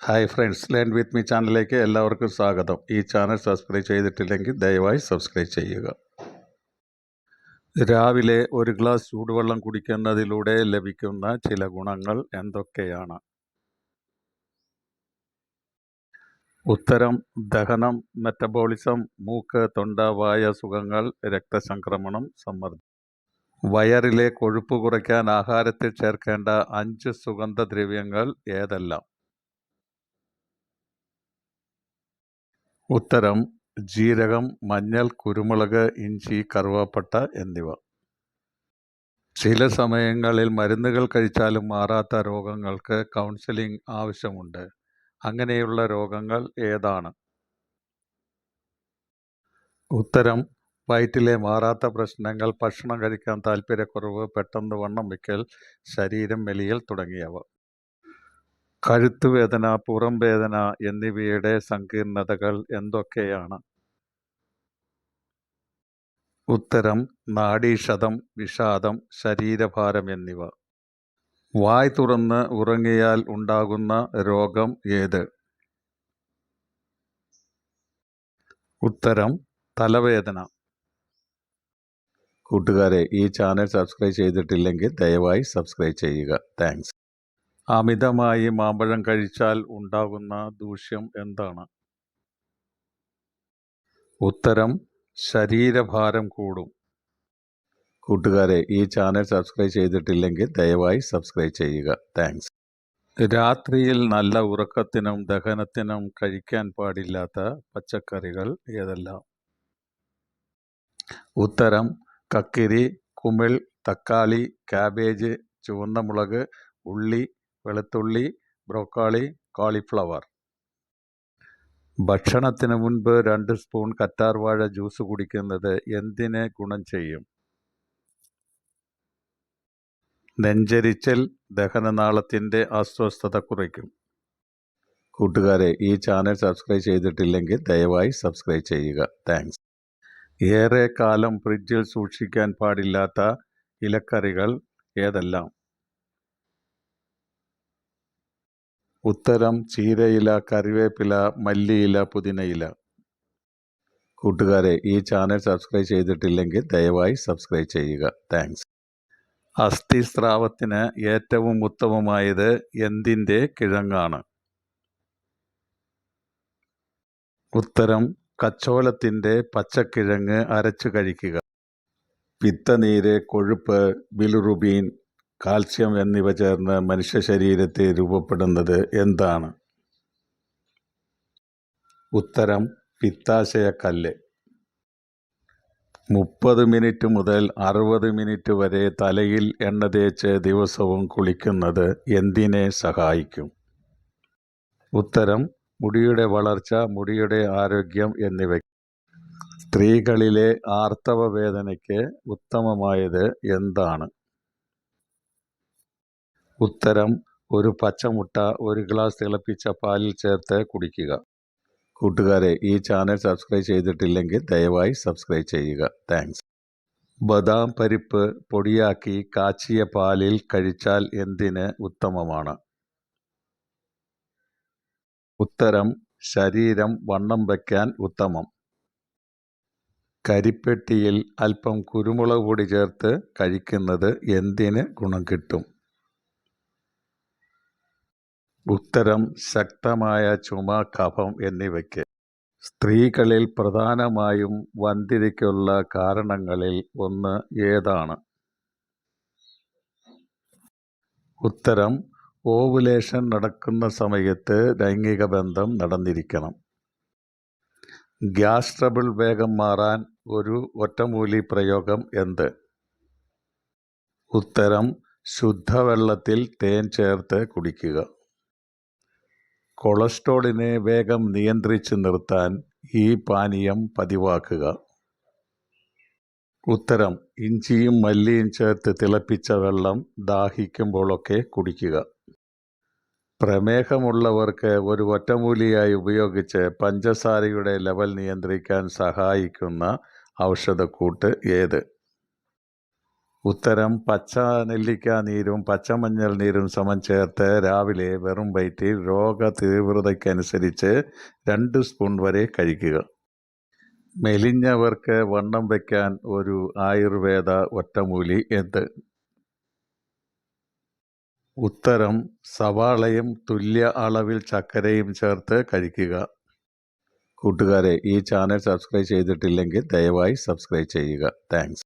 Hi friends learn with me ചാനലിലേക്ക് എല്ലാവർക്കും സ്വാഗതം. ഈ ചാനൽ സബ്സ്ക്രൈബ് ചെയ്തിട്ടില്ലെങ്കിൽ ദയവായി സബ്സ്ക്രൈബ് ചെയ്യുക. രാവിലെ ഒരു ഗ്ലാസ് ചൂടുവെള്ളം കുടിക്കുന്നതിലൂടെ ലഭിക്കുന്ന ചില ഗുണങ്ങൾ എന്തൊക്കെയാണ്? ഉത്തരം ദഹനം മെറ്റബോളിസം മൂക്ക് തൊണ്ട വായ സുഖങ്ങൾ രക്തസംക്രമണം സമ്മർദ്ദം. വയറിലെ കൊഴുപ്പ് കുറയ്ക്കാൻ ആഹാരത്തിൽ ചേർക്കേണ്ട അഞ്ച് സുഗന്ധദ്രവ്യങ്ങൾ ഏതെല്ലാം? ഉത്തരം ജീരകം മഞ്ഞൾ കുരുമുളക് ഇഞ്ചി കറുവാപ്പട്ട എന്നിവ. ചില സമയങ്ങളിൽ മരുന്നുകൾ കഴിച്ചാലും മാറാത്ത രോഗങ്ങൾക്ക് കൗൺസിലിംഗ് ആവശ്യമുണ്ട്. അങ്ങനെയുള്ള രോഗങ്ങൾ ഏതാണ്? ഉത്തരം വയറ്റിലെ മാറാത്ത പ്രശ്നങ്ങൾ ഭക്ഷണം കഴിക്കാൻ താല്പര്യക്കുറവ് പെട്ടെന്ന് വണ്ണം വയ്ക്കൽ ശരീരം മെലിയൽ തുടങ്ങിയവ. കഴുത്തുവേദന പുറം വേദന എന്നിവയുടെ സങ്കീർണതകൾ എന്തൊക്കെയാണ്? ഉത്തരം നാഡീക്ഷതം വിഷാദം ശരീരഭാരം എന്നിവ. വായ് തുറന്ന് ഉറങ്ങിയാൽ ഉണ്ടാകുന്ന രോഗം ഏത്? ഉത്തരം തലവേദന. കൂട്ടുകാരെ ഈ ചാനൽ സബ്സ്ക്രൈബ് ചെയ്തിട്ടില്ലെങ്കിൽ ദയവായി സബ്സ്ക്രൈബ് ചെയ്യുക. താങ്ക്സ്. അമിതമായി മാമ്പഴം കഴിച്ചാൽ ഉണ്ടാകുന്ന ദൂഷ്യം എന്താണ്? ഉത്തരം ശരീരഭാരം കൂടും. കൂട്ടുകാരെ ഈ ചാനൽ സബ്സ്ക്രൈബ് ചെയ്തിട്ടില്ലെങ്കിൽ ദയവായി സബ്സ്ക്രൈബ് ചെയ്യുക. താങ്ക്സ്. രാത്രിയിൽ നല്ല ഉറക്കത്തിനും ദഹനത്തിനും കഴിക്കാൻ പാടില്ലാത്ത പച്ചക്കറികൾ ഏതെല്ലാം? ഉത്തരം കക്കിരി കുമിൾ തക്കാളി കാബേജ് ചുവന്ന മുളക് ഉള്ളി വെളുത്തുള്ളി ബ്രോക്കാളി കോളിഫ്ലവർ. ഭക്ഷണത്തിന് മുൻപ് രണ്ട് സ്പൂൺ കറ്റാർവാഴ ജ്യൂസ് കുടിക്കുന്നത് എന്തിനെ ഗുണം ചെയ്യും? നെഞ്ചരിച്ചൽ ദഹനനാളത്തിന്റെ അസ്വസ്ഥത കുറയ്ക്കും. കൂട്ടുകാരെ ഈ ചാനൽ സബ്സ്ക്രൈബ് ചെയ്തിട്ടില്ലെങ്കിൽ ദയവായി സബ്സ്ക്രൈബ് ചെയ്യുക. താങ്ക്സ്. ഏറെ കാലം ഫ്രിഡ്ജിൽ സൂക്ഷിക്കാൻ പാടില്ലാത്ത ഇലക്കറികൾ ഏതെല്ലാം? ഉത്തരം ചീരയില കറിവേപ്പില മല്ലിയില പുതിനയില. കൂട്ടുകാരെ ഈ ചാനൽ സബ്സ്ക്രൈബ് ചെയ്തിട്ടില്ലെങ്കിൽ ദയവായി സബ്സ്ക്രൈബ് ചെയ്യുക. താങ്ക്സ്. അസ്ഥിസ്രാവത്തിന് ഏറ്റവും ഉത്തമമായത് എന്തിന്റെ കിഴങ്ങാണ്? ഉത്തരം കച്ചോലത്തിന്റെ പച്ചക്കിഴങ്ങ് അരച്ചു കഴിക്കുക. പിത്തനീര് കൊഴുപ്പ് ബിലുറുബീൻ കാൽസ്യം എന്നിവ ചേർന്ന് മനുഷ്യ ശരീരത്തിൽ രൂപപ്പെടുന്നത് എന്താണ്? ഉത്തരം പിത്താശയക്കല്ല് മുപ്പത് മിനിറ്റ് മുതൽ അറുപത് മിനിറ്റ് വരെ തലയിൽ എണ്ണ തേച്ച് ദിവസവും കുളിക്കുന്നത് എന്തിനെ സഹായിക്കും? ഉത്തരം മുടിയുടെ വളർച്ച മുടിയുടെ ആരോഗ്യം എന്നിവ. സ്ത്രീകളിലെ ആർത്തവ വേദനയ്ക്ക് ഉത്തമമായത് എന്താണ്? ഉത്തരം ഒരു പച്ചമുട്ട ഒരു ഗ്ലാസ് തിളപ്പിച്ച പാലിൽ ചേർത്ത് കുടിക്കുക. കൂട്ടുകാരെ ഈ ചാനൽ സബ്സ്ക്രൈബ് ചെയ്തിട്ടില്ലെങ്കിൽ ദയവായി സബ്സ്ക്രൈബ് ചെയ്യുക. താങ്ക്സ്. ബദാം പരിപ്പ് പൊടിയാക്കി കാച്ചിയ പാലിൽ കഴിച്ചാൽ എന്തിന് ഉത്തമമാണ്? ഉത്തരം ശരീരം വണ്ണം വയ്ക്കാൻ ഉത്തമം. കരിപ്പെട്ടിയിൽ അല്പം കുരുമുളക് പൊടി ചേർത്ത് കഴിക്കുന്നത് എന്തിന് ഗുണം കിട്ടും? ഉത്തരം ശക്തമായ ചുമ കഫം എന്നിവയ്ക്ക്. സ്ത്രീകളിൽ പ്രധാനമായും വന്ധ്യതയ്ക്കുള്ള കാരണങ്ങളിൽ ഒന്ന് ഏതാണ്? ഉത്തരം ഓവുലേഷൻ നടക്കുന്ന സമയത്ത് ലൈംഗിക ബന്ധം നടന്നിരിക്കണം. ഗ്യാസ് ട്രബിൾ വേഗം മാറാൻ ഒരു ഒറ്റമൂലി പ്രയോഗം എന്ത്? ഉത്തരം ശുദ്ധവെള്ളത്തിൽ തേൻ ചേർത്ത് കുടിക്കുക. കൊളസ്ട്രോളിനെ വേഗം നിയന്ത്രിച്ച് നിർത്താൻ ഈ പാനീയം പതിവാക്കുക. ഉത്തരം ഇഞ്ചിയും മല്ലിയും ചേർത്ത് തിളപ്പിച്ച വെള്ളം ദാഹിക്കുമ്പോഴൊക്കെ കുടിക്കുക. പ്രമേഹമുള്ളവർക്ക് ഒരു ഒറ്റമൂലിയായി ഉപയോഗിച്ച് പഞ്ചസാരയുടെ ലെവൽ നിയന്ത്രിക്കാൻ സഹായിക്കുന്ന ഔഷധക്കൂട്ട് ഏത്? ഉത്തരം പച്ച നെല്ലിക്ക നീരും പച്ചമഞ്ഞൾ നീരും സമം ചേർത്ത് രാവിലെ വെറും വയറ്റിൽ രോഗ തീവ്രതയ്ക്കനുസരിച്ച് രണ്ട് സ്പൂൺ വരെ കഴിക്കുക. മെലിഞ്ഞവർക്ക് വണ്ണം വയ്ക്കാൻ ഒരു ആയുർവേദ ഒറ്റമൂലി എന്ത്? ഉത്തരം സവാളയും തുല്യ അളവിൽ ചക്കരയും ചേർത്ത് കഴിക്കുക. കൂട്ടുകാരെ ഈ ചാനൽ സബ്സ്ക്രൈബ് ചെയ്തിട്ടില്ലെങ്കിൽ ദയവായി സബ്സ്ക്രൈബ് ചെയ്യുക. താങ്ക്സ്.